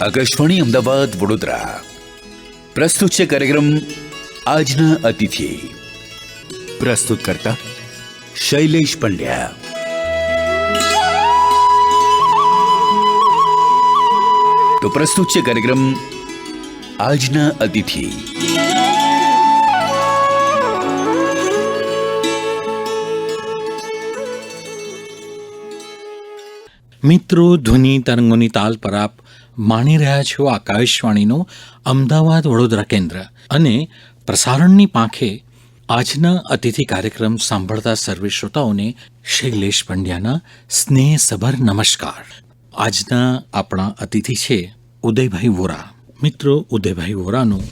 આકાશવાણી અમદાવાદ, વડોદરા. પ્રસ્તુત છે કાર્યક્રમ આજના અતિથિ. પ્રસ્તુત કરતા શૈલેષ પંડ્યા. તો પ્રસ્તુત છે કાર્યક્રમ આજના અતિથિ. મિત્રો, ધ્વનિ તરંગોની તાલ પર આપ માણી રહ્યા છો આકાશવાણીનું અમદાવાદ વડોદરા કેન્દ્ર. અને પ્રસારણની પાંખે આજના અતિથિ કાર્યક્રમ સાંભળતા સર્વે શ્રોતાઓને શૈલેષ પંડ્યાના સ્નેહસભર નમસ્કાર. આજના આપણા અતિથિ છે ઉદયભાઈ વોરા. મિત્રો, ઉદયભાઈ વોરાનું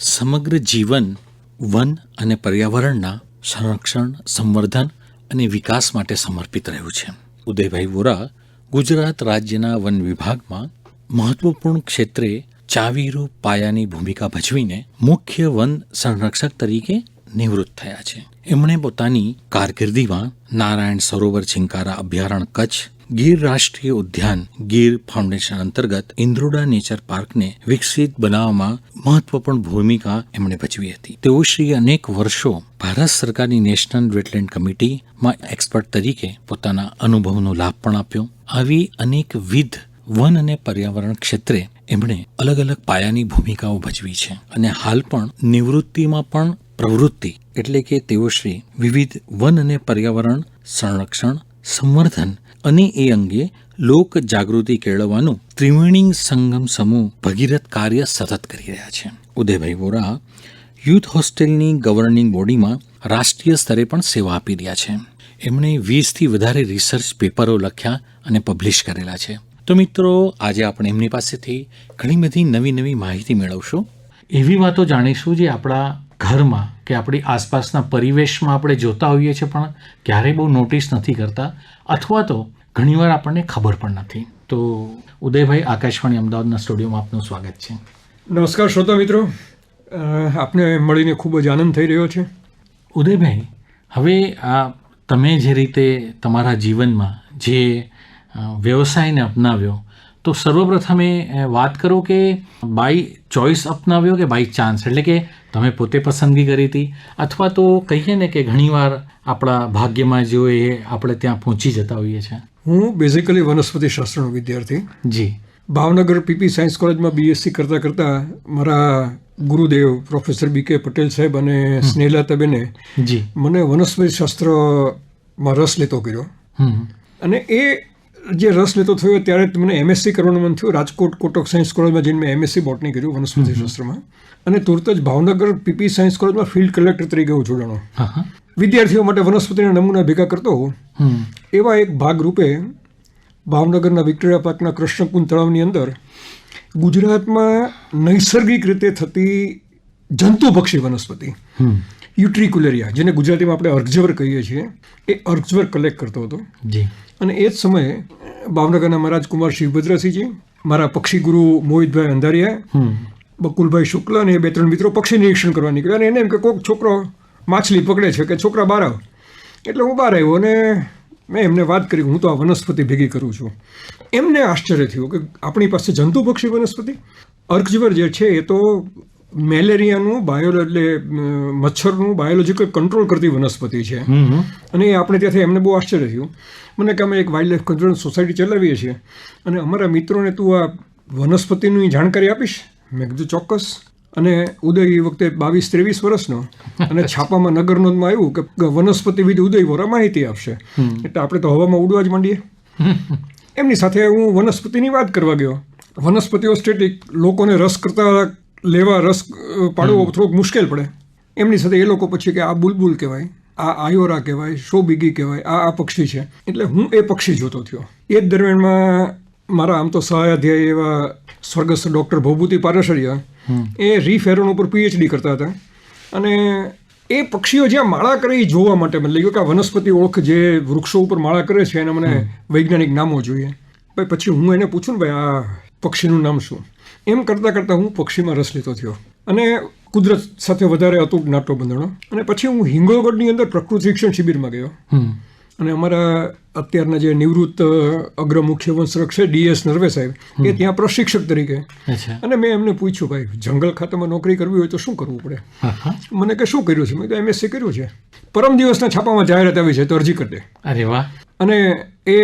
સમગ્ર જીવન વન અને પર્યાવરણના સંરક્ષણ, સંવર્ધન અને વિકાસ માટે સમર્પિત રહ્યું છે. ઉદયભાઈ વોરા ગુજરાત રાજ્યના વન વિભાગમાં મહત્વપૂર્ણ ક્ષેત્રે ચાવીરૂપ પાયાની ભૂમિકા ભજવીને મુખ્ય વન સંરક્ષક તરીકે નિવૃત્ત થયા છે. એમણે પોતાની કારકિર્દીમાં નારાયણ સરોવર ચિંકારા અભયારણ્ય કચ્છ, ગીર રાષ્ટ્રીય ઉદ્યાન, ગીર ફાઉન્ડેશન અંતર્ગત ઇન્દ્રોડા નેચર પાર્કને વિકસિત બનાવવામાં મહત્વપૂર્ણ ભૂમિકા એમણે ભજવી હતી. તેઓ શ્રી અનેક વર્ષો ભારત સરકારની નેશનલ વેટલેન્ડ કમિટીમાં એક્સપર્ટ તરીકે પોતાના અનુભવનો લાભ પણ આપ્યો. આવી અનેકવિધ વન અને પર્યાવરણ ક્ષેત્રે એમણે અલગ અલગ પાયાની ભૂમિકાઓ ભજવી છે. અને હાલ પણ નિવૃત્તિમાં પણ પ્રવૃત્તિ એટલે કે તેઓ શ્રી વિવિધ વન અને પર્યાવરણ, સંરક્ષણ, સંવર્ધન અને એ અંગે લોક જાગૃતિ કેળવવાનું ત્રિવેણી સંગમ સમૂહ ભગીરથ કાર્ય સતત કરી રહ્યા છે. ઉદયભાઈ વોરા યુથ હોસ્ટેલની ગવર્નિંગ બોડીમાં રાષ્ટ્રીય સ્તરે પણ સેવા આપી રહ્યા છે. એમણે વીસથી વધારે રિસર્ચ પેપરો લખ્યા અને પબ્લિશ કરેલા છે. તો મિત્રો આજે આપણે એમની પાસેથી ઘણી બધી નવી નવી માહિતી મેળવશું. એવી વાતો જાણીશું જે આપણા ઘરમાં કે આપણી આસપાસના પરિવેશમાં આપણે જોતા હોઈએ છીએ પણ ક્યારેય બહુ નોટિસ નથી કરતા અથવા તો ઘણીવાર આપણને ખબર પણ નથી. તો ઉદયભાઈ આકાશવાણી અમદાવાદના સ્ટુડિયોમાં આપનું સ્વાગત છે. નમસ્કાર શ્રોતા મિત્રો. આપને મળીને ખૂબ જ આનંદ થઈ રહ્યો છે. ઉદયભાઈ હવે આ તમે જે રીતે તમારા જીવનમાં જે વ્યવસાયને અપનાવ્યો. તો સર્વપ્રથમે એ વાત કરો કે બાય ચોઇસ અપનાવ્યો કે બાય ચાન્સ એટલે કે તમે પોતે પસંદગી કરી હતી અથવા તો કહીએ ને કે ઘણીવાર આપણા ભાગ્યમાં જે એ આપણે ત્યાં પહોંચી જતા હોઈએ છીએ. હું બેઝિકલી વનસ્પતિ શાસ્ત્રનો વિદ્યાર્થી. જી. ભાવનગર પીપી સાયન્સ કોલેજમાં બીએસસી કરતાં કરતાં મારા ગુરુદેવ પ્રોફેસર બી કે પટેલ સાહેબ અને સ્નેહલતાબેને જી. મને વનસ્પતિ શાસ્ત્રમાં રસ લેતો કર્યો. અને એ જે રસ લેતો થયો ત્યારે મને એમએસસી કરવાનું મન થયું. રાજકોટ કોટક સાયન્સ કોલેજમાં જઈને મેં એમએસસી બોટની કર્યું વનસ્પતિ શાસ્ત્રમાં. અને તુરત જ ભાવનગર પીપી સાયન્સ કોલેજમાં ફિલ્ડ કલેક્ટર તરીકે હું જોડાણો. વિદ્યાર્થીઓ માટે વનસ્પતિના નમૂના ભેગા કરતો હોઉં. એવા એક ભાગરૂપે ભાવનગરના વિક્ટોરિયા પાર્કના કૃષ્ણકુંજ તળાવની અંદર ગુજરાતમાં નૈસર્ગિક રીતે થતી જંતુભક્ષી વનસ્પતિ. યુટ્રિક્યુલેરિયા જેને ગુજરાતીમાં આપણે અર્કજવર કહીએ છીએ એ અર્કજવર કલેક્ટ કરતો હતો. જી. અને એ જ સમયે ભાવનગરના મહારાજ કુમાર શિવભદ્રસિંહજી મારા પક્ષીગુરુ મોહિતભાઈ અંધારિયા બકુલભાઈ શુક્લ અને એ બે ત્રણ મિત્રો પક્ષી નિરીક્ષણ કરવા નીકળ્યા અને એને એમ કે કોઈક છોકરો માછલી પકડે છે કે છોકરા બહાર આવ. એટલે હું બહાર આવ્યો અને મેં એમને વાત કરી હું તો આ વનસ્પતિ ભેગી કરું છું. એમને આશ્ચર્ય થયું કે આપણી પાસે જંતુ પક્ષી વનસ્પતિ? અર્કજવર જે છે એ તો મેલેરિયાનું બાયો એટલે મચ્છરનું બાયોલોજીકલ કંટ્રોલ કરતી વનસ્પતિ છે. અને એ આપણે ત્યાંથી એમને બહુ આશ્ચર્ય થયું. મને કે અમે એક વાઇલ્ડ લાઈફ કન્ઝર્વેશન સોસાયટી ચલાવીએ છીએ. અને અમારા મિત્રોને તું આ વનસ્પતિની જાણકારી આપીશ? મેં કીધું ચોક્કસ. અને ઉદય એ વખતે બાવીસ ત્રેવીસ વર્ષનો. અને છાપામાં નગરનોંધમાં આવ્યું કે વનસ્પતિવિદ ઉદય વોરા માહિતી આપશે. એટલે આપણે તો હવામાં ઉડવા જ માંડીએ. એમની સાથે હું વનસ્પતિની વાત કરવા ગયો. વનસ્પતિઓ સ્ટેટિક લોકોને રસ કરતા લેવા રસ પાડવો થોડોક મુશ્કેલ પડે. એમની સાથે એ લોકો પછી કે આ બુલબુલ કહેવાય આ આયોરા કહેવાય શોબીગી કહેવાય આ આ પક્ષી છે. એટલે હું એ પક્ષી જોતો થયો. એ જ દરમિયાનમાં મારા આમ તો સહાયાધ્યાય એવા સ્વર્ગસ્થ ડૉક્ટર ભભૂતિ પારેશરિયા એ રીફેરોન ઉપર પીએચડી કરતા હતા. અને એ પક્ષીઓ જ્યાં માળા કરે એ જોવા માટે મને લાગ્યું કે આ વનસ્પતિ ઓળખ જે વૃક્ષો ઉપર માળા કરે છે એને મને વૈજ્ઞાનિક નામો જોઈએ. ભાઈ પછી હું એને પૂછું ને ભાઈ આ પક્ષીનું નામ શું? એમ કરતાં કરતાં હું પક્ષીમાં રસ લેતો થયો. અને કુદરત સાથે વધારે અતૂટ નાટો બંધણો. અને પછી હું હિંગોળગઢની અંદર પ્રકૃતિ શિક્ષણ શિબિરમાં ગયો. અને અમારા અત્યારના જે નિવૃત્ત અગ્ર મુખ્ય વંશરક્ષ છે ડીએસ નરવે સાહેબ એ ત્યાં પ્રશિક્ષક તરીકે. અને મેં એમને પૂછ્યું ભાઈ જંગલ ખાતામાં નોકરી કરવી હોય તો શું કરવું પડે? મને કે શું કર્યું છે? મેં કીધું એમએસસી કર્યું છે. પરમ દિવસના છાપામાં જાહેરાત આવી છે તો અરજી કરી દે. અરે વાહ. અને એ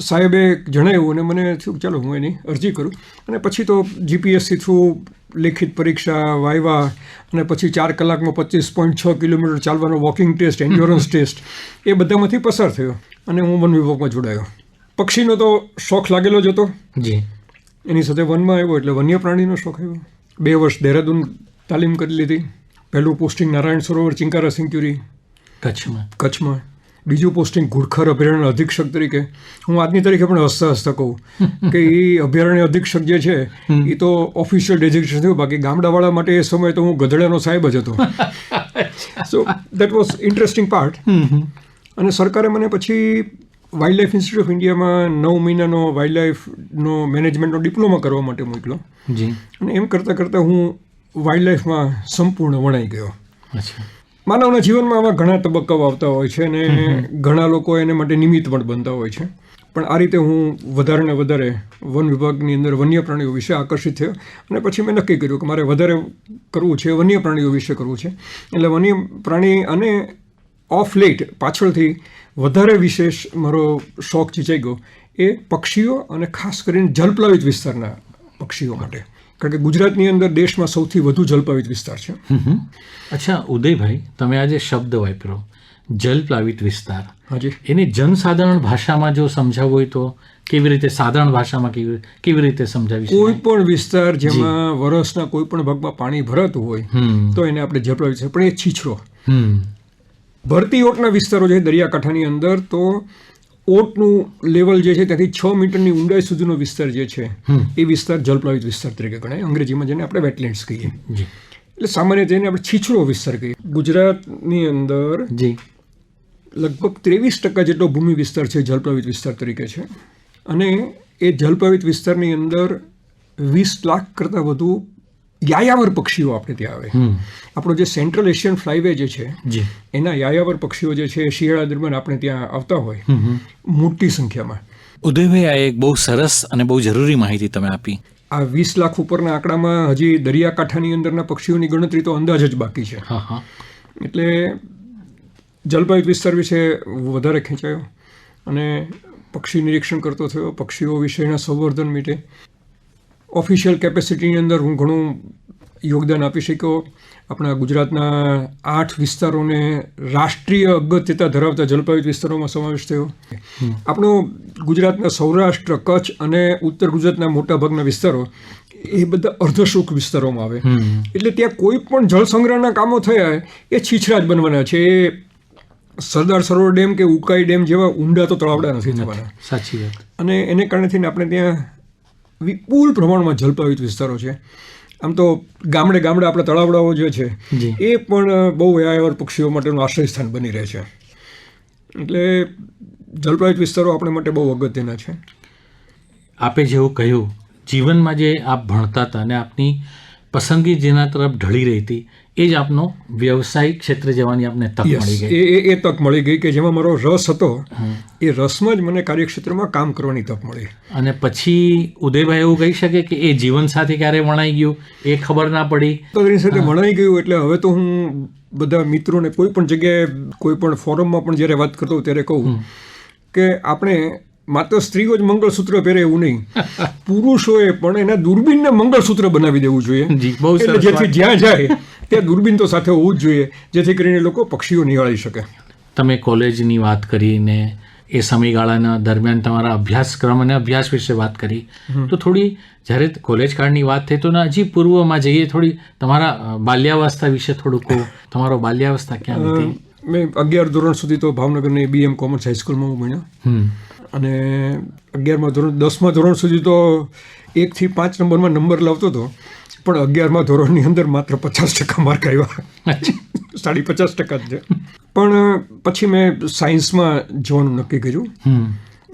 સાહેબે જણાવ્યું અને મને થયું ચાલો હું એની અરજી કરું. અને પછી તો જીપીએસસી થ્રુ લેખિત પરીક્ષા વાયવા અને પછી ચાર કલાકમાં પચીસ પોઈન્ટ છ કિલોમીટર ચાલવાનો વોકિંગ ટેસ્ટ એન્ડ્યોરન્સ ટેસ્ટ એ બધામાંથી પસાર થયો અને હું વન વિભાગમાં જોડાયો. પક્ષીનો તો શોખ લાગેલો જ હતો. જી. એની સાથે વનમાં આવ્યો એટલે વન્ય પ્રાણીનો શોખ આવ્યો. બે વર્ષ દહેરાદૂન તાલીમ કરી લીધી. પહેલું પોસ્ટિંગ નારાયણ સરોવર ચિંકારા સિંચ્યુરી કચ્છમાં. કચ્છમાં. બીજું પોસ્ટિંગ ઘુડખર અભયારણ્ય અધિક્ષક તરીકે. હું આજની તારીખે પણ હસતા હસતા કહું કે એ અભયારણ્ય અધિક્ષક જે છે એ તો ઓફિશિયલ ડેઝિગ્નેશન થયું. બાકી ગામડાવાળા માટે એ સમયે તો હું ગધડાનો સાહેબ જ હતો. So that was interesting part અને સરકારે મને પછી વાઇલ્ડ લાઈફ ઇન્સ્ટિટ્યૂટ ઓફ ઇન્ડિયામાં નવ મહિનાનો વાઇલ્ડ લાઈફનો મેનેજમેન્ટનો ડિપ્લોમા કરવા માટે મોકલો. જી. અને એમ કરતાં કરતાં હું વાઇલ્ડ લાઈફમાં સંપૂર્ણ વણાઈ ગયો. અચ્છા. માનવના જીવનમાં આવા ઘણા તબક્કાઓ આવતા હોય છે અને ઘણા લોકો એને માટે નિમિત્ત પણ બનતા હોય છે. પણ આ રીતે હું વધારે ને વધારે વન વિભાગની અંદર વન્ય પ્રાણીઓ વિશે આકર્ષિત થયો અને પછી મેં નક્કી કર્યું કે મારે વધારે કરવું છે વન્ય પ્રાણીઓ વિશે કરવું છે. એટલે વન્ય પ્રાણી અને ઓફ લેટ પાછળથી વધારે વિશેષ મારો શોખ ચીચાઈ ગયો એ પક્ષીઓ અને ખાસ કરીને જલપ્લાવિત વિસ્તારના પક્ષીઓ માટે. કારણ કે ગુજરાતની અંદર દેશમાં સૌથી વધુ જલપ્લાવિત વિસ્તાર છે. અચ્છા ઉદયભાઈ તમે આજે શબ્દ વાપરો. જલપ્લાવિત વિસ્તાર. હાજી. એને જનસાધારણ ભાષામાં જો સમજાવવું હોય તો કેવી રીતે સાધારણ ભાષામાં કેવી કેવી રીતે સમજાવી કોઈ પણ વિસ્તાર જેમાં વરસના કોઈ પણ ભાગમાં પાણી ભરાતું હોય તો એને આપણે જલપ્લાવિત છે પણ એ છીછરો. ભરતી ઓટના વિસ્તારો છે દરિયાકાંઠાની અંદર તો ઓટનું લેવલ જે છે ત્યાંથી છ મીટરની ઊંડાઈ સુધીનો વિસ્તાર જે છે એ વિસ્તાર જલપ્લાવિત વિસ્તાર તરીકે ગણાય. અંગ્રેજીમાં જેને આપણે વેટલેન્ડ્સ કહીએ. એટલે સામાન્ય તેને આપણે છીછરો વિસ્તાર કહીએ. ગુજરાતની અંદર જી. લગભગ ત્રેવીસ ટકા જેટલો ભૂમિ વિસ્તાર છે જલપ્લાવિત વિસ્તાર તરીકે છે. અને એ જલપ્લાવિત વિસ્તારની અંદર વીસ લાખ કરતાં વધુ યાયાવર પક્ષીઓ આપણે ત્યાં આવે. આપણો જે સેન્ટ્રલ એશિયન ફ્લાયવે જે છે જી. એના યાયાવર પક્ષીઓ જે છે શિયાળા દરમિયાન આપણે ત્યાં આવતા હોય મોટી સંખ્યામાં. ઉદયભાઈ આ એક બહુ સરસ અને બહુ જરૂરી માહિતી તમે આપી. આ વીસ લાખ ઉપરના આંકડામાં હજી દરિયાકાંઠાની અંદરના પક્ષીઓની ગણતરી તો અંદાજ જ બાકી છે. હા હા. એટલે જલપાયુત વિસ્તાર વિશે વધારે ખેંચાયો અને પક્ષી નિરીક્ષણ કરતો થયો પક્ષીઓ વિશેના સંવર્ધન માટે. ઓફિશિયલ કેપેસિટીની અંદર હું ઘણું યોગદાન આપી શક્યો. આપણા ગુજરાતના આઠ વિસ્તારોને રાષ્ટ્રીય અગત્યતા ધરાવતા જલપાયુત વિસ્તારોમાં સમાવેશ થયો. આપણો ગુજરાતના સૌરાષ્ટ્ર કચ્છ અને ઉત્તર ગુજરાતના મોટાભાગના વિસ્તારો એ બધા અર્ધશુક વિસ્તારોમાં આવે. એટલે ત્યાં કોઈ પણ જળ સંગ્રહના કામો થયા એ છીછરા જ બનવાના છે. એ સરદાર સરોવર ડેમ કે ઉકાઈ ડેમ જેવા ઊંડા તો તળાવડા નથી થવાના. સાચી વાત. અને એને કારણે થઈને આપણે ત્યાં વિપુલ પ્રમાણમાં જલપાવિત વિસ્તારો છે. આમ તો ગામડે ગામડે આપણા તળાવડાઓ જે છે. એ પણ બહુ વ્યાયાવર પક્ષીઓ માટેનું આશ્રય સ્થાન બની રહે છે. એટલે જલપાવિત વિસ્તારો આપણે માટે બહુ અગત્યના છે. આપે જેવું કહ્યું જીવનમાં જે આપ ભણતા હતા અને આપની પસંદગી જેના તરફ ઢળી રહી હતી એ જ આપનો વ્યવસાયિક ક્ષેત્રે જવાની આપને તક મળી ગઈ. એ- એ તક મળી ગઈ કે જેમાં મારો રસ હતો. એ રસમાં જ મને કાર્યક્ષેત્રમાં કામ કરવાની તક મળી. અને પછી ઉદયભાઈ એવું કહી શકે કે એ જીવનસાથી ક્યારે વણાઈ ગયું એ ખબર ના પડી. તો એની સાથે વણાઈ ગયું એટલે હવે તો હું બધા મિત્રોને કોઈ પણ જગ્યાએ કોઈ પણ ફોરમમાં પણ જ્યારે વાત કરતો ત્યારે કહું કે આપણે માત્ર સ્ત્રીઓ જ મંગળસૂત્ર પહેરે એવું નહીં. પુરુષોએ પણ એના દૂરબીનને મંગળસૂત્ર બનાવી દેવું જોઈએ. જેથી જ્યાં જાય ત્યાં દૂરબીન તો સાથે હોવું જ જોઈએ જેથી કરીને લોકો પક્ષીઓ નિહાળી શકે. તમે કોલેજની વાત કરીને એ સમયગાળાના દરમિયાન તમારા અભ્યાસક્રમ અને અભ્યાસ વિશે વાત કરી તો થોડી જ્યારે કોલેજ કાળની વાત થઈ તો હજી પૂર્વમાં જઈએ થોડી તમારા બાલ્યાવસ્થા વિશે થોડું કહો. તમારો બાલ્યાવસ્થા ક્યાં હતી મેં અગિયાર ધોરણ સુધી તો ભાવનગરની બીએમ કોમર્સ હાઈસ્કૂલમાં હું ભણ્યો. અને અગિયારમાં ધોરણ દસમા ધોરણ સુધી તો એકથી પાંચ નંબરમાં નંબર લાવતો હતો. પણ અગિયારમાં ધોરણની અંદર માત્ર પચાસ ટકા માર્ક આવ્યા. સાડી પચાસ ટકા જ છે. પણ પછી મેં સાયન્સમાં જવાનું નક્કી કર્યું.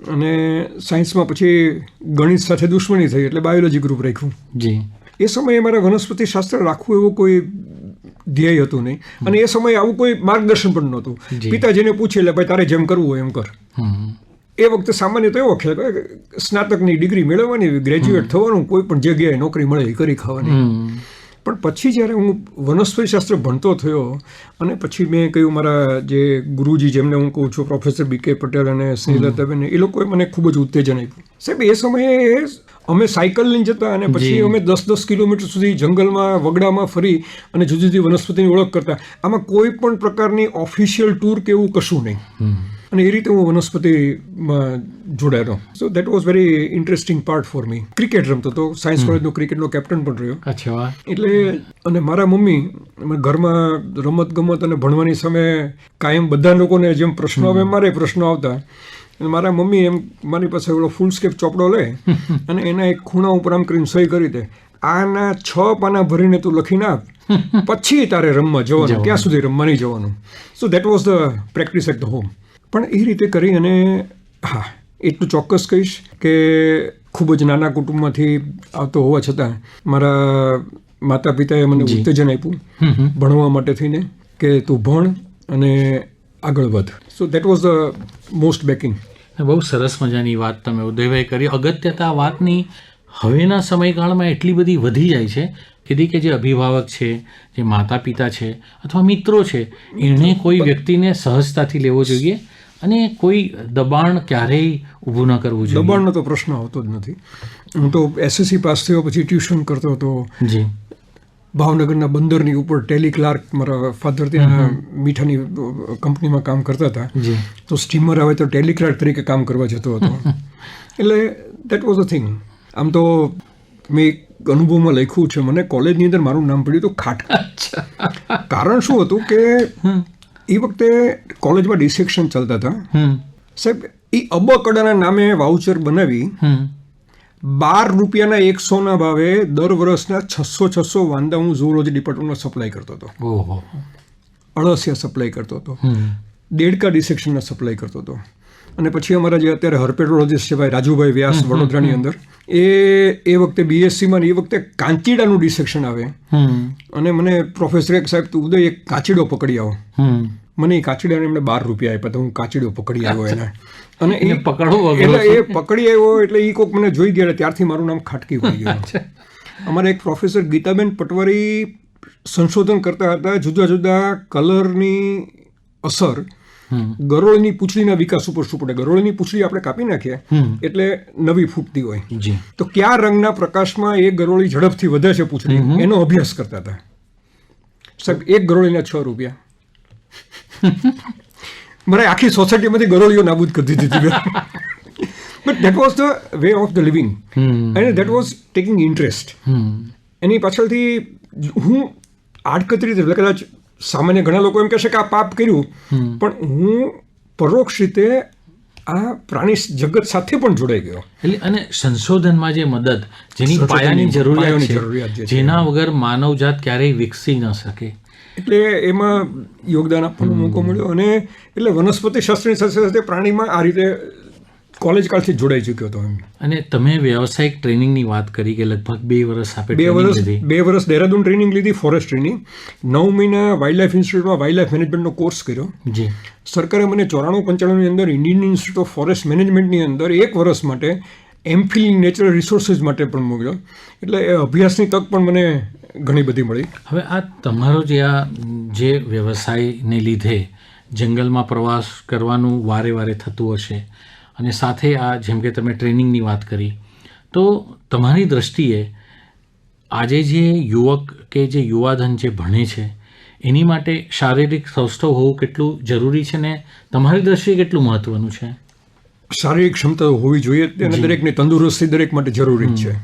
અને સાયન્સમાં પછી ગણિત સાથે દુશ્મની થઈ એટલે બાયોલોજી ગ્રુપ રાખ્યું. જી. એ સમયે મારે વનસ્પતિ શાસ્ત્ર રાખવું એવું કોઈ ધ્યેય હતું નહીં. અને એ સમયે આવું કોઈ માર્ગદર્શન પણ નહોતું. પિતાજીને પૂછે એટલે ભાઈ તારે જેમ કરવું હોય એમ કર. એ વખતે સામાન્ય તો એવો ખ્યાલ કે સ્નાતકની ડિગ્રી મેળવવાની ગ્રેજ્યુએટ થવાનું કોઈ પણ જગ્યાએ નોકરી મળે એ કરી ખાવાની. પણ પછી જ્યારે હું વનસ્પતિ શાસ્ત્ર ભણતો થયો અને પછી મેં કહ્યું મારા જે ગુરુજી જેમને હું કહું છું પ્રોફેસર બી કે પટેલ અને સ્નેહલતાબેન એ લોકોએ મને ખૂબ જ ઉત્તેજન આપ્યું. સાહેબ એ સમયે અમે સાયકલ લઈને જતા અને પછી અમે દસ દસ કિલોમીટર સુધી જંગલમાં વગડામાં ફરી અને જુદી જુદી વનસ્પતિની ઓળખ કરતા. આમાં કોઈ પણ પ્રકારની ઓફિશિયલ ટૂર કે એવું કશું નહીં. અને એ રીતે હું વનસ્પતિમાં જોડાયેલો so that was very interesting part for me cricket રમતો હતો સાયન્સ કોલેજનો ક્રિકેટનો કેપ્ટન પણ રહ્યો. અચ્છા એટલે અને મારા મમ્મી ઘરમાં રમત ગમત અને ભણવાની સામે કાયમ બધા લોકોને જેમ પ્રશ્નો આવે મારે પ્રશ્નો આવતા. મારા મમ્મી એમ મારી પાસે ઓલો ફૂલ સ્કેપ ચોપડો લે અને એના એક ખૂણા ઉપર આમ કરીને સહી કરી દે. આના છ પાના ભરીને તું લખીને આપ પછી તારે રમવા જવાનું ક્યાં સુધી રમવા નહીં જવાનું. So that was the practice at the home પણ એ રીતે કરી અને હા એટલું ચોક્કસ કહીશ કે ખૂબ જ નાના કુટુંબમાંથી આવતો હોવા છતાં મારા માતા પિતાએ મને ઉત્તેજન આપ્યું ભણવા માટે થઈને કે તું ભણ અને આગળ વધ. So that was the most backing બહુ સરસ મજાની વાત તમે ઉદયભાઈ કરી. અગત્યતા વાતની હવેના સમયગાળામાં એટલી બધી વધી જાય છે કીધી કે જે અભિભાવક છે જે માતા પિતા છે અથવા મિત્રો છે એણે કોઈ વ્યક્તિને સહજતાથી લેવો જોઈએ અને કોઈ દબાણ ક્યારેય ઊભું ન કરવું જોઈએ. દબાણનો તો પ્રશ્ન આવતો જ નથી. હું તો એસએસસી પાસ થયો પછી ટ્યુશન કરતો હતો. જી. ભાવનગરના બંદરની ઉપર ટેલી ક્લાર્ક મારા ફાધર ત્યાં મીઠાની કંપનીમાં કામ કરતા હતા. જી. તો સ્ટીમર આવે તો ટેલી ક્લાર્ક તરીકે કામ કરવા જતો હતો. એટલે દેટ વોઝ અ થિંગ આમ તો મેં એક અનુભવમાં લખ્યું છે મને કોલેજની અંદર મારું નામ પડ્યું હતું ખાટકા. કારણ શું હતું કે એ વખતે કોલેજમાં ડિસેક્શન ચાલતા હતા. સાહેબ એ અબકડાના નામે વાઉચર બનાવી બાર રૂપિયાના એકસોના ભાવે દર વર્ષના છસો છસો વાંદા હું ઝૂઓલોજી ડિપાર્ટમેન્ટમાં સપ્લાય કરતો હતો. ઓહો. અળસિયા સપ્લાય કરતો હતો. દેડકા ડિસેક્શનના સપ્લાય કરતો હતો. અને પછી અમારા જે અત્યારે હર્પેટોલોજીસ્ટ છે ભાઈ રાજુભાઈ વ્યાસ વડોદરાની અંદર એ એ વખતે બીએસસીમાં એ વખતે કાંચીડાનું ડિસેક્શન આવે. અને મને પ્રોફેસર એક સાહેબ તું ઉદય એક કાચીડો પકડી આવો. મને એ કાચીડાને એમણે બાર રૂપિયા આપ્યા તો હું કાચીડો પકડી આવ્યો એને. અને એ પકડવો એટલે એ પકડી આવ્યો એટલે એ કોક મને જોઈ ગયા ત્યારથી મારું નામ ખાટકી પડી ગયું. અમારા એક પ્રોફેસર ગીતાબેન પટવારી સંશોધન કરતા હતા જુદા જુદા કલરની અસર. ગરોળની પૂછડીના વિકાસ ઉપર શું પડે? ગરોળની પૂછડી આપણે કાપી નાખીએ એટલે નવી ફૂટતી હોય. તો કયા રંગના પ્રકાશમાં એ ગરોળી ઝડપથી વધે છે પૂંછડી? એનો અભ્યાસ કરતા હતા. સાહેબ એક ગરોળીના છ રૂપિયા. મને આખી સોસાયટીમાંથી ગરોળીઓ નાબૂદ કરી દીધી but that was the way of the living અને દેટ વોઝ ટેકિંગ ઇન્ટરેસ્ટ એની પાછળથી હું આડકતરી રીતે કદાચ સામાન્ય ઘણા લોકો એમ કહેશે કે આ પાપ કર્યું પણ હું પરોક્ષ રીતે આ પ્રાણી જગત સાથે પણ જોડાઈ ગયો. એટલે અને સંશોધનમાં જે મદદ જેની પાયાની જરૂરિયાત છે. જેના વગર માનવજાત ક્યારેય વિકસી ન શકે. એટલે એમાં યોગદાન આપવાનો મોકો મળ્યો અને એટલે વનસ્પતિ શાસ્ત્રની સાથે સાથે પ્રાણીમાં આ રીતે કોલેજ કાળથી જોડાઈ ચૂક્યો હતો એમ. અને તમે વ્યવસાયિક ટ્રેનિંગની વાત કરી કે લગભગ બે વર્ષ આપે બે વર્ષ બે વર્ષ દહેરાદૂન ટ્રેનિંગ લીધી ફોરેસ્ટ ટ્રેનિંગ નવ મહિના વાઇલ્ડ લાઇફ ઇન્સ્ટિટ્યૂટમાં વાઇલ્ડ લાઇફ મેનેજમેન્ટનો કોર્સ કર્યો. જી. સરકારે મને ચોરાણું પંચાણુંની અંદર ઇન્ડિયન ઇન્સ્ટિટ્યૂટ ઓફ ફોરેસ્ટ મેનેજમેન્ટની અંદર એક વર્ષ માટે એમફિલ નેચરલ રિસોર્સિસ માટે પણ મોકલ્યો. એટલે એ અભ્યાસની તક પણ મને ઘણી બધી મળી. હવે આ તમારો જે આ જે વ્યવસાયને લીધે જંગલમાં પ્રવાસ કરવાનું વારે વારે થતું હશે અને સાથે આ જેમ કે તમે ટ્રેનિંગની વાત કરી તો તમારી દ્રષ્ટિએ આજે જે યુવક કે જે યુવાધન જે ભણે છે એની માટે શારીરિક સૌષ્ઠવ હોવું કેટલું જરૂરી છે ને તમારી દ્રષ્ટિએ કેટલું મહત્વનું છે? શારીરિક ક્ષમતા હોવી જોઈએ અને દરેકની તંદુરસ્તી દરેક માટે જરૂરી જ છે.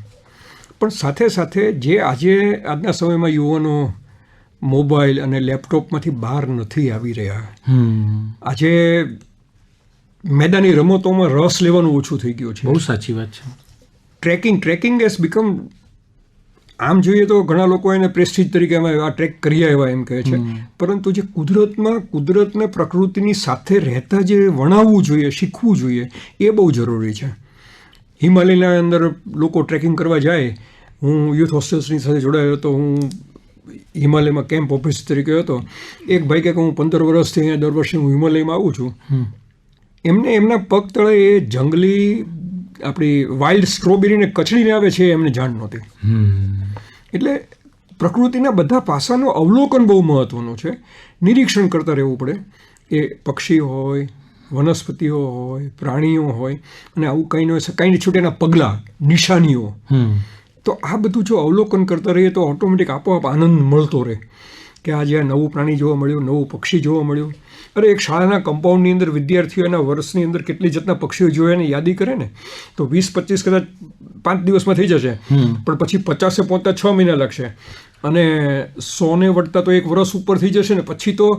પણ સાથે સાથે જે આજે આજના સમયમાં યુવાનો મોબાઈલ અને લેપટોપમાંથી બહાર નથી આવી રહ્યા આજે મેદાની રમતોમાં રસ લેવાનું ઓછું થઈ ગયું છે. બહુ સાચી વાત છે. ટ્રેકિંગ ટ્રેકિંગ એઝ બીકમ આમ જોઈએ તો ઘણા લોકો એને પ્રેસ્ટીજ તરીકે અમે આ ટ્રેક કરી આવ્યા એમ કહે છે. પરંતુ જે કુદરતમાં કુદરતને પ્રકૃતિની સાથે રહેતા જે વણાવવું જોઈએ શીખવું જોઈએ એ બહુ જરૂરી છે. હિમાલયના અંદર લોકો ટ્રેકિંગ કરવા જાય. હું યુથ હોસ્ટેલ્સની સાથે જોડાયો હતો. હું હિમાલયમાં કેમ્પ ઓફિસ તરીકે હતો. એક ભાઈ કે હું પંદર વર્ષથી અહીંયા દર વર્ષે હું હિમાલયમાં આવું છું. એમને એમના પગ તળે એ જંગલી આપણી વાઇલ્ડ સ્ટ્રોબેરીને કચડીને આવે છે એમને જાણ નહોતી. એટલે પ્રકૃતિના બધા પાસાનું અવલોકન બહુ મહત્ત્વનું છે. નિરીક્ષણ કરતા રહેવું પડે એ પક્ષી હોય વનસ્પતિઓ હોય પ્રાણીઓ હોય અને આવું કંઈ ન હોય કાંઈ છૂટેના પગલાં નિશાનીઓ. તો આ બધું જો અવલોકન કરતા રહીએ તો ઓટોમેટિક આપોઆપ આનંદ મળતો રહે કે આજે આ નવું પ્રાણી જોવા મળ્યું નવું પક્ષી જોવા મળ્યું અરે એક શાળાના કમ્પાઉન્ડની અંદર વિદ્યાર્થીઓના વર્ષની અંદર કેટલી જાતના પક્ષીઓ જોયા એની યાદી કરે ને તો વીસ પચીસ કદાચ પાંચ દિવસમાં થઈ જશે. પણ પછી પચાસે પહોંચતા છ મહિના લાગશે. અને સોને વળતા તો એક વર્ષ ઉપર થઈ જશે ને પછી તો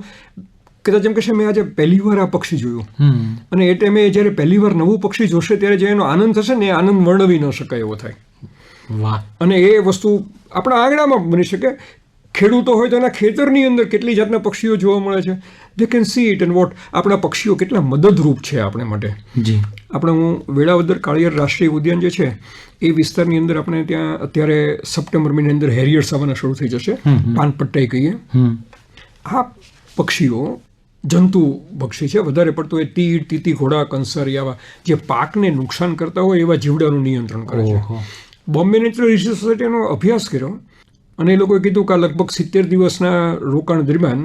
કદાચ એમ કહેશે મેં આજે પહેલી વાર આ પક્ષી જોયું. અને એ ટાઈમે જ્યારે પહેલી વાર નવું પક્ષી જોશે ત્યારે જે એનો આનંદ થશે ને એ આનંદ વર્ણવી ન શકાય એવો થાય. અને એ વસ્તુ આપણા આંગણામાં બની શકે ખેડૂતો હોય તો એના ખેતરની અંદર કેટલી જાતના પક્ષીઓ જોવા મળે છે? They can see it and what આપણા પક્ષીઓ કેટલા મદદરૂપ છે આપણે માટે. જી. આપણે હું વેળાવદર કાળિયાર રાષ્ટ્રીય ઉદ્યાન જે છે એ વિસ્તારની અંદર આપણે ત્યાં અત્યારે સપ્ટેમ્બર મહિનાની અંદર હેરિયર્સ આવવાના શરૂ થઈ જશે. પાનપટ્ટાઈ કહીએ. આ પક્ષીઓ જંતુ પક્ષી છે. વધારે પડતું એ તીડ તીતી ઘોડા કંસારી આવા જે પાકને નુકસાન કરતા હોય એવા જીવડાનું નિયંત્રણ કરે છે. બોમ્બે નેચરલ રિસર્ચ સોસાયટીનો અભ્યાસ કર્યો. અને એ લોકોએ કીધું કે લગભગ સિત્તેર દિવસના રોકાણ દરમિયાન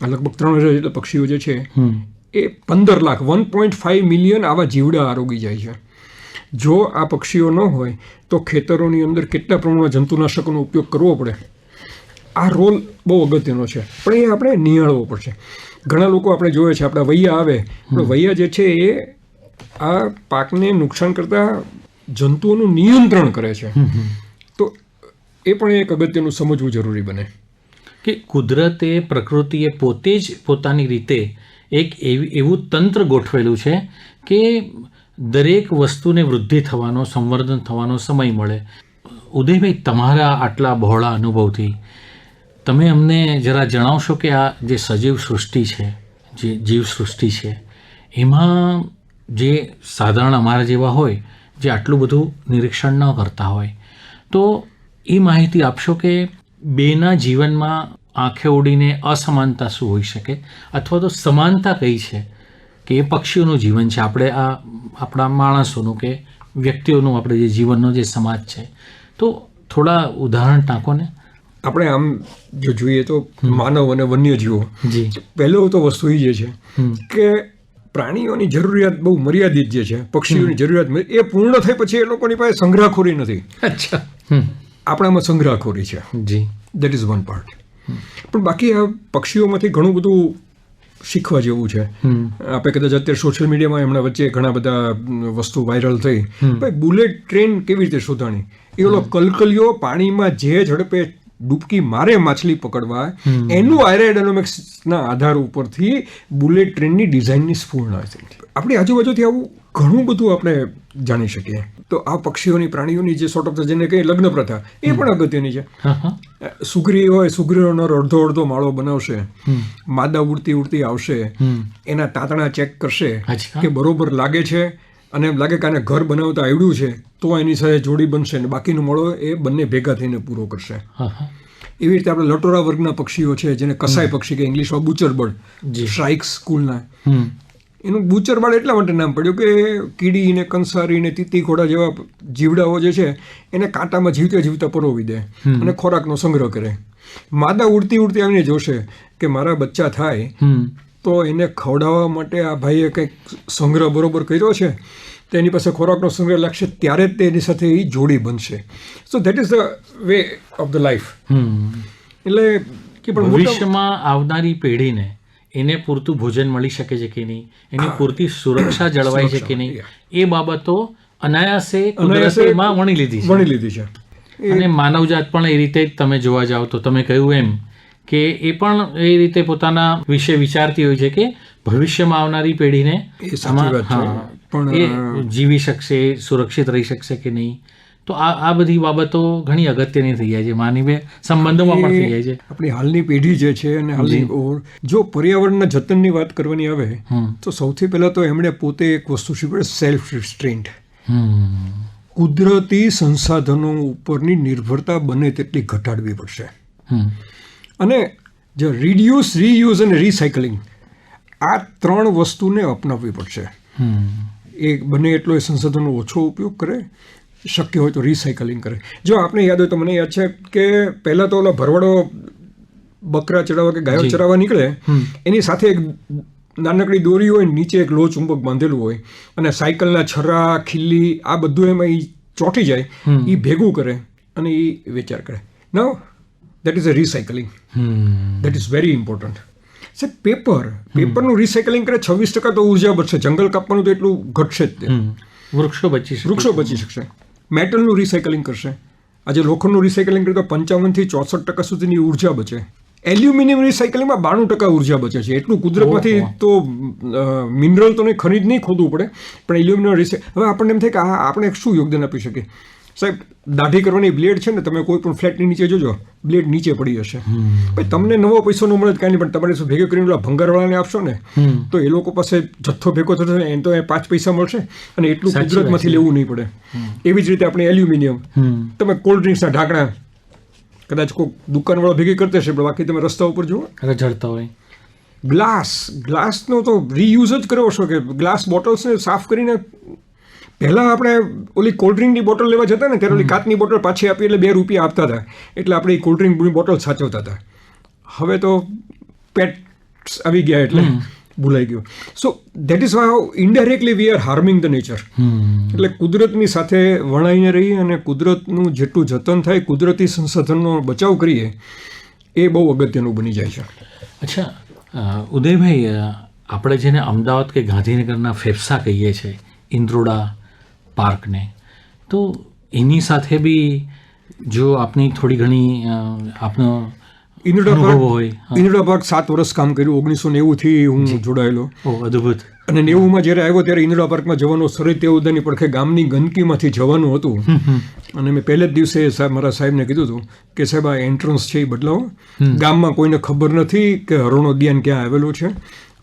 આ લગભગ ત્રણ હજાર જેટલા પક્ષીઓ જે છે એ પંદર lakh one point five million આવા જીવડા આરોગી જાય છે. જો આ પક્ષીઓ ન હોય તો ખેતરોની અંદર કેટલા પ્રમાણમાં જંતુનાશકોનો ઉપયોગ કરવો પડે? આ રોલ બહુ અગત્યનો છે. પણ એ આપણે નિહાળવો પડશે. ઘણા લોકો આપણે જોઈએ છે આપણા વૈયા આવે પણ વૈયા જે છે એ આ પાકને નુકસાન કરતા જંતુઓનું નિયંત્રણ કરે છે. એ પણ એક અગત્યનું સમજવું જરૂરી બને. કે કુદરતે પ્રકૃતિએ પોતે જ પોતાની રીતે એક એવી, એવું તંત્ર ગોઠવેલું છે કે દરેક વસ્તુને વૃદ્ધિ થવાનો, સંવર્ધન થવાનો સમય મળે. ઉદયભાઈ, તમારા આટલા બહોળા અનુભવથી તમે અમને જરા જણાવશો કે આ જે સજીવ સૃષ્ટિ છે, જે જીવ સૃષ્ટિ છે, એમાં જે સાધારણ અમારા જેવા હોય, જે આટલું બધું નિરીક્ષણ ન કરતા હોય, તો એ માહિતી આપશો કે બેના જીવનમાં આંખે ઉડીને અસમાનતા શું હોઈ શકે? અથવા તો સમાનતા કઈ છે કે એ પક્ષીઓનું જીવન છે? આપણે આ આપણા માણસોનું કે વ્યક્તિઓનું આપણે જે જીવનનો જે સમાજ છે. તો થોડા ઉદાહરણ ટાંકો ને. આપણે આમ જો જોઈએ તો માનવ અને વન્યજીવો. જી. પહેલો તો વસ્તુ એ જે છે કે પ્રાણીઓની જરૂરિયાત બહુ મર્યાદિત જે છે પક્ષીઓની જરૂરિયાત એ પૂર્ણ થઈ પછી એ લોકોની પાસે સંગ્રહખોરી નથી. અચ્છા. આપણામાં સંગ્રહખોરી છે. જી. દેટ ઇઝ વન પાર્ટ પણ બાકી આ પક્ષીઓમાંથી ઘણું બધું શીખવા જેવું છે. આપણે કદાચ અત્યારે સોશિયલ મીડિયામાં એમના વચ્ચે ઘણા બધા વસ્તુ વાયરલ થઈ. ભાઈ બુલેટ ટ્રેન કેવી રીતે શોધાણી? એ ઓલો કલકલિયો પાણીમાં જે ઝડપે ડૂબકી મારે માછલી પકડવા એનું એરોડાયનામિક્સના આધાર ઉપરથી બુલેટ ટ્રેનની ડિઝાઇનની સ્ફૂર્ણ થઈ. આપણી આજુબાજુથી આવું ઘણું બધું આપણે જાણી શકીએ. તો આ પક્ષીઓની પ્રાણીઓની જે સોર્ટ ઓફ જેને કહીએ લગ્ન પ્રથા એ પણ અગત્યની છે. સુગ્રી હોય સુગ્રીઓનો અડધો અડધો માળો બનાવશે માદા ઉડતી ઉડતી આવશે એના તાતણા ચેક કરશે કે બરોબર લાગે છે અને એમ લાગે કે આને ઘર બનાવતા આવડ્યું છે તો એની સાથે જોડી બનશે ને બાકીનો મળો એ બંને ભેગા થઈને પૂરો કરશે. એવી રીતે આપણે લટોરા વર્ગના પક્ષીઓ છે જેને કસાઈ પક્ષી કે ઇંગ્લિશમાં બુચર બર્ડ જી. સ્ટ્રાઇક્સ સ્કૂલના એનું બુચર બાળ એટલા માટે નામ પડ્યું કે કીડી ને કંસારી ને તીતી ઘોડા જેવા જીવડાઓ જે છે એને કાંટામાં જીવતા જીવતા પરોવી દે અને ખોરાકનો સંગ્રહ કરે. માદા ઉડતી ઉડતી આવીને જોશે કે મારા બચ્ચા થાય તો એને ખવડાવવા માટે આ ભાઈએ કંઈક સંગ્રહ બરોબર કર્યો છે તો એની પાસે ખોરાકનો સંગ્રહ લાગશે ત્યારે જ તેની સાથે એ જોડી બનશે. So that is the way of the life એટલે કે પણ ભવિષ્યમાં આવનારી પેઢીને એને પૂરતું ભોજન મળી શકે છે કે નહીં? એની પૂરતી સુરક્ષા જળવાય છે કે નહીં? એ બાબતો અનાયાસે અનાયાસે વણી લીધી છે. વણી લીધી છે. અને માનવજાત પણ એ રીતે જ તમે જોવા જાઓ તો તમે કહ્યું એમ કે એ પણ એ રીતે પોતાના વિશે વિચારતી હોય છે કે ભવિષ્યમાં આવનારી પેઢીને પણ, એ જીવી શકશે સુરક્ષિત રહી શકશે કે નહીં? તો આ આ બધી બાબતો ઘણી અગત્યની થઈ જાય છે. માનવીય સંબંધોમાં પણ થઈ જાય છે. આપણી હાલની પેઢી જે છે અને હાલની જો. પર્યાવરણના જતનની વાત કરવાની આવે તો સૌથી પહેલાં તો એમણે પોતે એક વસ્તુ શીખવે સેલ્ફ રિસ્ટ્રેન્ટ કુદરતી સંસાધનો ઉપરની નિર્ભરતા બને તેટલી ઘટાડવી પડશે. અને જે રિડ્યુસ રીયુઝ અને રિસાયકલિંગ આ ત્રણ વસ્તુને અપનાવવી પડશે. એ બને એટલો એ સંસાધનનો ઓછો ઉપયોગ કરે શક્ય હોય તો રિસાયકલિંગ કરે. જો આપને યાદ હોય તો મને યાદ છે કે પહેલાં તો ઓલો ભરવાડો બકરા ચડાવવા કે ગાયો ચડાવવા નીકળે એની સાથે એક નાનકડી દોરી હોય નીચે એક લો ચુંબક બાંધેલું હોય અને સાયકલના છરા ખીલ્લી આ બધું એમાં એ ચોંટી જાય એ ભેગું કરે અને એ વેચાર કરે. Now that is a recycling that is very important say paper પેપરનું recycling કરે છવ્વીસ ટકા તો ઊર્જા બચશે જંગલ કાપવાનું તો એટલું ઘટશે જ તે. વૃક્ષો બચી વૃક્ષો બચી શકશે. મેટલનું રિસાયકલિંગ કરશે. આજે લોખંડનું રિસાયકલિંગ કરીએ તો પંચાવનથી ચોસઠ ટકા સુધીની ઊર્જા બચે. એલ્યુમિનિયમ રિસાયકલિંગમાં બાણું ટકા ઊર્જા બચે છે. એટલું કુદરતમાંથી તો મિનરલ તો નહીં ખરીદ નહીં ખોદવું પડે. પણ એલ્યુમિનિયમ રિસાય હવે આપણને એમ થાય કે આ આપણે શું યોગદાન આપી શકીએ? સાહેબ દાઢી કરવાની બ્લેડ છે ને તમે કોઈ પણ ફ્લેટની નીચે જોજો બ્લેડ નીચે પડી જશે ભાઈ તમને નવો પૈસો ન મળે કાંઈ નહીં પણ તમારે શું ભેગો કરીને ભંગારવાળાને આપશો ને તો એ લોકો પાસે જથ્થો ભેગો થશે ને એને તો એ પાંચ પૈસા મળશે અને એટલું કુદરતમાંથી લેવું નહીં પડે. એવી જ રીતે આપણે એલ્યુમિનિયમ. તમે કોલ્ડ ડ્રિંક્સના ઢાંકણા કદાચ કોઈ દુકાનવાળો ભેગી કરતા હશે પણ બાકી તમે રસ્તા ઉપર જુઓ. રઝળતા હોય. ગ્લાસ ગ્લાસનો તો રીયુઝ જ કરવો છો કે ગ્લાસ બોટલ્સને સાફ કરીને પહેલાં આપણે ઓલી કોલ્ડ્રિંકની બોટલ લેવા જતા ને ત્યારે ઓલી કાચની બોટલ પાછી આપી એટલે બે રૂપિયા આપતા હતા. એટલે આપણે એ કોલ્ડ્રિંકની બોટલ સાચવતા હતા. હવે તો પેટ્સ આવી ગયા એટલે ભૂલાઈ ગયું. So that is why indirectly we are harming the nature એટલે કુદરતની સાથે વણાઈને રહીએ અને કુદરતનું જેટલું જતન થાય કુદરતી સંસાધનનો બચાવ કરીએ એ બહુ અગત્યનું બની જાય છે. અચ્છા ઉદયભાઈ આપણે જેને અમદાવાદ કે ગાંધીનગરના ફેફસા કહીએ છીએ ઇન્દ્રોડા પાર્કને. તો એની સાથે બી જો આપની થોડી ઘણી આપનો ઇન્દ્રડા પાર્ક હોય હા. પાર્ક સાત વર્ષ કામ કર્યું. ઓગણીસો નેવુંથી હું જોડાયેલો. અદ્ભુત. અને નેવુંમાં જ્યારે આવ્યો ત્યારે ઇન્દ્રડા પાર્કમાં જવાનો સરહદ તે ઉદાની પડખે ગામની ગંદકીમાંથી જવાનું હતું. અને મેં પહેલે જ દિવસે સાહેબ મારા સાહેબને કીધું હતું કે સાહેબ આ એન્ટ્રન્સ છે એ બદલાવો. ગામમાં કોઈને ખબર નથી કે હરોણો ઉદ્યાન ક્યાં આવેલું છે.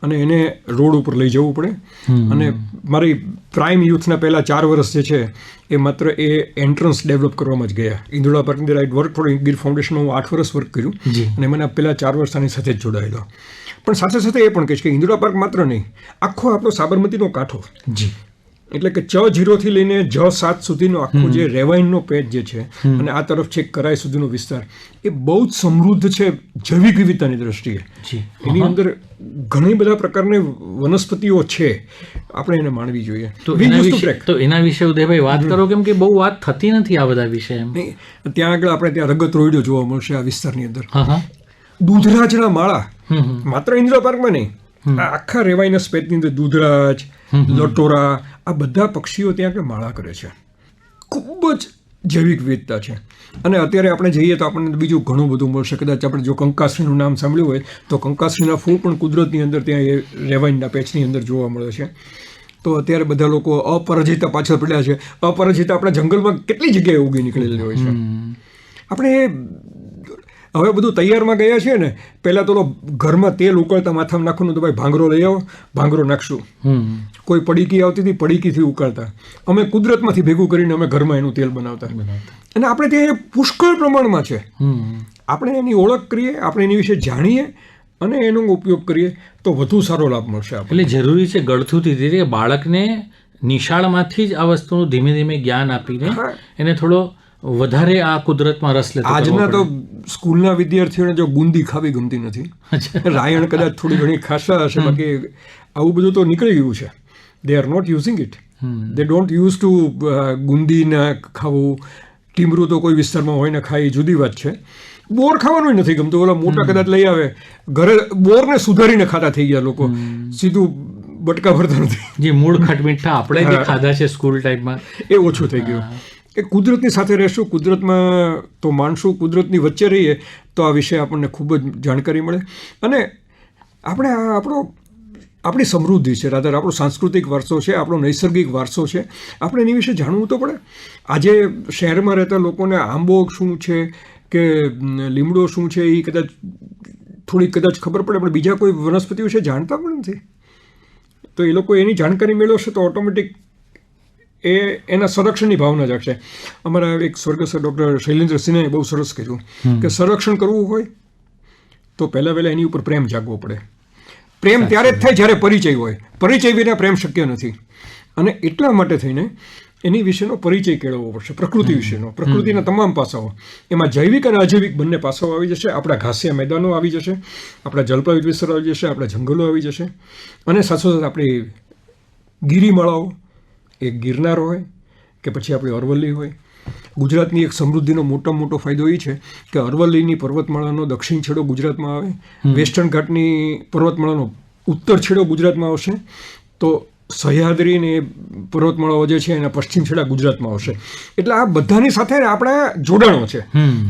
અને એને રોડ ઉપર લઈ જવું પડે. અને મારી પ્રાઇમ યુથના પહેલાં ચાર વર્ષ જે છે એ માત્ર એ એન્ટ્રન્સ ડેવલપ કરવામાં જ ગયા. ઇન્દોરા પાર્કની રાઇટ વર્ક ફોર ગીર ફાઉન્ડેશનમાં હું આઠ વર્ષ વર્ક કર્યું. અને મને પહેલાં ચાર વર્ષ આની સાથે જ જોડાયેલો. પણ સાથે સાથે એ પણ કહીશ કે ઇન્દોરા પાર્ક માત્ર નહીં આખો આપણો સાબરમતીનો કાંઠો. જી. એટલે કે ચ જીરોથી લઈને જ સાત સુધીનો આખો જે રેવાઇનનો પેજ જે છે અને આ તરફ છેક કરાય સુધીનો વિસ્તાર એ બહુ જ સમૃદ્ધ છે જૈવિક વિવિધતાની દ્રષ્ટિએ એની અંદર ઘણી બધા પ્રકારની વનસ્પતિઓ છે આપણે એને માણવી જોઈએ. તો એના વિશે. તો એના વિશે ઉદયભાઈ વાત કરો કેમ કે બહુ વાત થતી નથી આ બધા વિશે એમ. ત્યાં આગળ આપણે ત્યાં રગત રોયડો જોવા મળશે આ વિસ્તારની અંદર. દૂધરાજના માળા. માત્ર ઇન્દ્ર પાર્કમાં નહીં. આખા રેવાઈના સ્પેસની અંદર દૂધરાજ લટોરા આ બધા પક્ષીઓ ત્યાં આગળ માળા કરે છે. ખૂબ જ જૈવિક વિવિધતા છે. અને અત્યારે આપણે જઈએ તો આપણને બીજું ઘણું બધું મળશે. કદાચ આપણે જો કંકાશ્રીનું નામ સાંભળ્યું હોય તો કંકાશ્રીના ફૂલ પણ કુદરતની અંદર ત્યાં એ રેવાઈનના પેચની અંદર જોવા મળે છે. તો અત્યારે બધા લોકો અપરાજિતા પાછળ પડ્યા છે. અપરાજિતા આપણા જંગલમાં કેટલી જગ્યાએ ઉગી નીકળેલી હોય છે. આપણે હવે બધું તૈયારમાં ગયા છીએ ને પહેલાં તો ઘરમાં તેલ ઉકળતા માથામાં નાખવાનું તો ભાઈ ભાંગરો લઈ આવો ભાંગરો નાખશું. કોઈ પડીકી આવતી હતી પડીકીથી ઉકાળતા. અમે કુદરતમાંથી ભેગું કરીને અમે ઘરમાં એનું તેલ બનાવતા. અને આપણે ત્યાં એ પુષ્કળ પ્રમાણમાં છે. આપણે એની ઓળખ કરીએ આપણે એની વિશે જાણીએ અને એનો ઉપયોગ કરીએ તો વધુ સારો લાભ મળશે એટલે જરૂરી છે ગળથુથી ધીરે બાળકને નિશાળમાંથી જ આ વસ્તુનું ધીમે ધીમે જ્ઞાન આપીને એને થોડો વધારે આ કુદરતમાં રસ લે આજના તો સ્કૂલના વિદ્યાર્થીઓને જો બુંદી ખાવી ગમતી નથી રાયણ કદાચ થોડી ઘણી ખાસા હશે બાકી આવું બધું તો નીકળી ગયું છે. They are not using it they don't use to ગુંદીને ખાવું. ટીમરું તો કોઈ વિસ્તારમાં હોય ને ખાઈ જુદી વાત છે. બોર ખાવાનું નથી ગમતું. ઓલા મોટા કદાચ લઈ આવે. ઘરે બોરને સુધારીને ખાતા થઈ ગયા લોકો. સીધું બટકા ભરતા નથી. જે મૂળ ખટમીઠા આપણે જે ખાધા છે સ્કૂલ ટાઈમમાં. એ ઓછું થઈ ગયું. એ કુદરતની સાથે રહેશું, કુદરતમાં તો માનશું, કુદરતની વચ્ચે રહીએ, તો આ વિશે આપણને ખૂબ જ જાણકારી મળે. અને આપણે આ આપણો, આપણી સમૃદ્ધિ છે રાધર આપણો સાંસ્કૃતિક વારસો છે, આપણો નૈસર્ગિક વારસો છે. આપણે એની વિશે જાણવું તો પડે. આજે શહેરમાં રહેતા લોકોને આંબો શું છે કે લીમડો શું છે એ કદાચ થોડી કદાચ ખબર પડે, પણ બીજા કોઈ વનસ્પતિ વિશે જાણતા પણ નથી. તો એ લોકો એની જાણકારી મેળવશે તો ઓટોમેટિક એ એના સંરક્ષણની ભાવના જાગશે. અમારા એક સ્વર્ગસ્થ ડૉક્ટર શૈલેન્દ્ર સિન્હાએ બહુ સરસ કહ્યું કે સંરક્ષણ કરવું હોય તો પહેલાં વહેલા એની ઉપર પ્રેમ જાગવો પડે. પ્રેમ ત્યારે જ થાય જ્યારે પરિચય હોય. પરિચય વિના પ્રેમ શક્ય નથી. અને એટલા માટે થઈને એની વિશેનો પરિચય કેળવવો પડશે. પ્રકૃતિ વિશેનો. પ્રકૃતિના તમામ પાસાઓ. એમાં જૈવિક અને અજૈવિક બંને પાસાઓ આવી જશે. આપણા ઘાસિયા મેદાનો આવી જશે. આપણા જલપ્રવિત વિસ્તારો આવી જશે. આપણા જંગલો આવી જશે. અને સાથોસાથ આપણી ગિરિમાળાઓ એ ગિરનાર હોય કે પછી આપણી અરવલ્લી હોય. ગુજરાતની એક સમૃદ્ધિનો મોટો મોટો ફાયદો એ છે કે અરવલ્લીની પર્વતમાળાનો દક્ષિણ છેડો ગુજરાતમાં આવે. વેસ્ટર્ન ઘાટની પર્વતમાળાનો ઉત્તર છેડો ગુજરાતમાં આવશે. તો સહ્યાદ્રીની પર્વતમાળાઓ જે છે એના પશ્ચિમ છેડા ગુજરાતમાં આવશે. એટલે આ બધાની સાથે આપણા જોડાણો છે.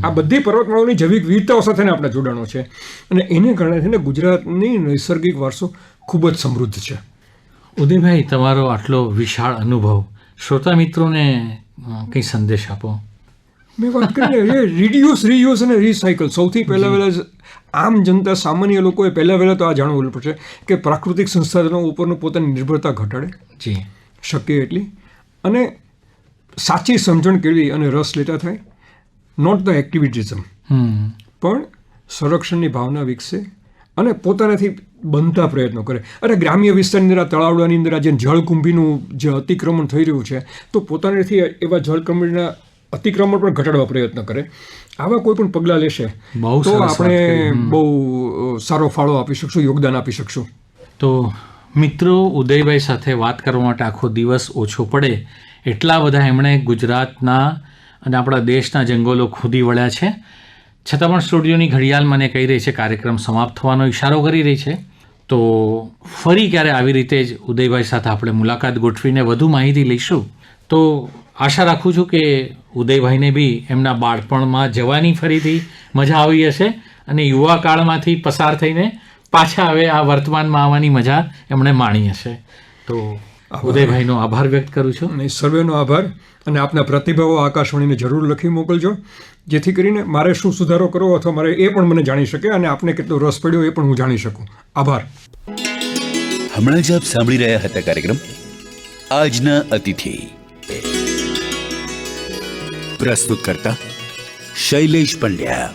આ બધી પર્વતમાળાઓની જૈવિક વિવિધતાઓ સાથેના આપણા જોડાણો છે. અને એને કારણે થઈને ગુજરાતની નૈસર્ગિક વારસો ખૂબ જ સમૃદ્ધ છે. ઉદયભાઈ તમારો આટલો વિશાળ અનુભવ. શ્રોતા મિત્રોને કંઈ સંદેશ આપો? મેં વાત કરી રિડ્યુસ રિયુઝ અને રિસાયકલ સૌથી પહેલાં વહેલાં આમ જનતા સામાન્ય લોકોએ પહેલાં વહેલાં તો આ જાણવું પડશે કે પ્રાકૃતિક સંસાધનો ઉપરનું પોતાની નિર્ભરતા ઘટાડે. જી. શક્ય એટલી. અને સાચી સમજણ કેળવી અને રસ લેતા થાય. Not the activism hmm. પણ સંરક્ષણની ભાવના વિકસે. અને પોતાનાથી બનતા પ્રયત્નો કરે. અરે ગ્રામ્ય વિસ્તારની અંદર આ તળાવડાની અંદર આ જે જળકુંભીનું જે અતિક્રમણ થઈ રહ્યું છે તો પોતાનાથી એવા જળકુંભીના અતિક્રમણ પણ ઘટાડવા પ્રયત્ન કરે. આવા કોઈ પણ પગલાં લેશે તો. આપણે બહુ સારો ફાળો આપી શકશું યોગદાન આપી શકશું. તો મિત્રો ઉદયભાઈ સાથે વાત કરવા માટે આખો દિવસ ઓછો પડે. એટલા બધા એમણે ગુજરાતના અને આપણા દેશના જંગલો ખોદી વળ્યા છે. છતાં પણ સ્ટુડિયોની ઘડિયાળ મને કહી રહી છે કાર્યક્રમ સમાપ્ત થવાનો ઇશારો કરી રહી છે. તો ફરી ક્યારે આવી રીતે જ ઉદયભાઈ સાથે આપણે મુલાકાત ગોઠવીને વધુ માહિતી લઈશું? તો આશા રાખું છું કે ઉદયભાઈને બી એમના બાળપણમાં જવાની ફરીથી મજા આવી હશે અને યુવા કાળમાંથી પસાર થઈને પાછા હવે આ વર્તમાનમાં આવવાની મજા એમણે માણી હશે. તો ઉદયભાઈનો આભાર વ્યક્ત કરું છું. અને સર્વેનો આભાર. અને આપના પ્રતિભાવો આકાશવાણીને જરૂર લખી મોકલજો. જેથી કરીને મારે શું સુધારો કરવો અથવા મારે એ પણ મને જાણી શકે અને આપને કેટલો રસ પડ્યો એ પણ હું જાણી શકું. આભાર. હમણાં જ આપ સાંભળી રહ્યા હતા કાર્યક્રમ આજના અતિથિ. પ્રસ્તુત કરતા શૈલેષ પંડ્યા.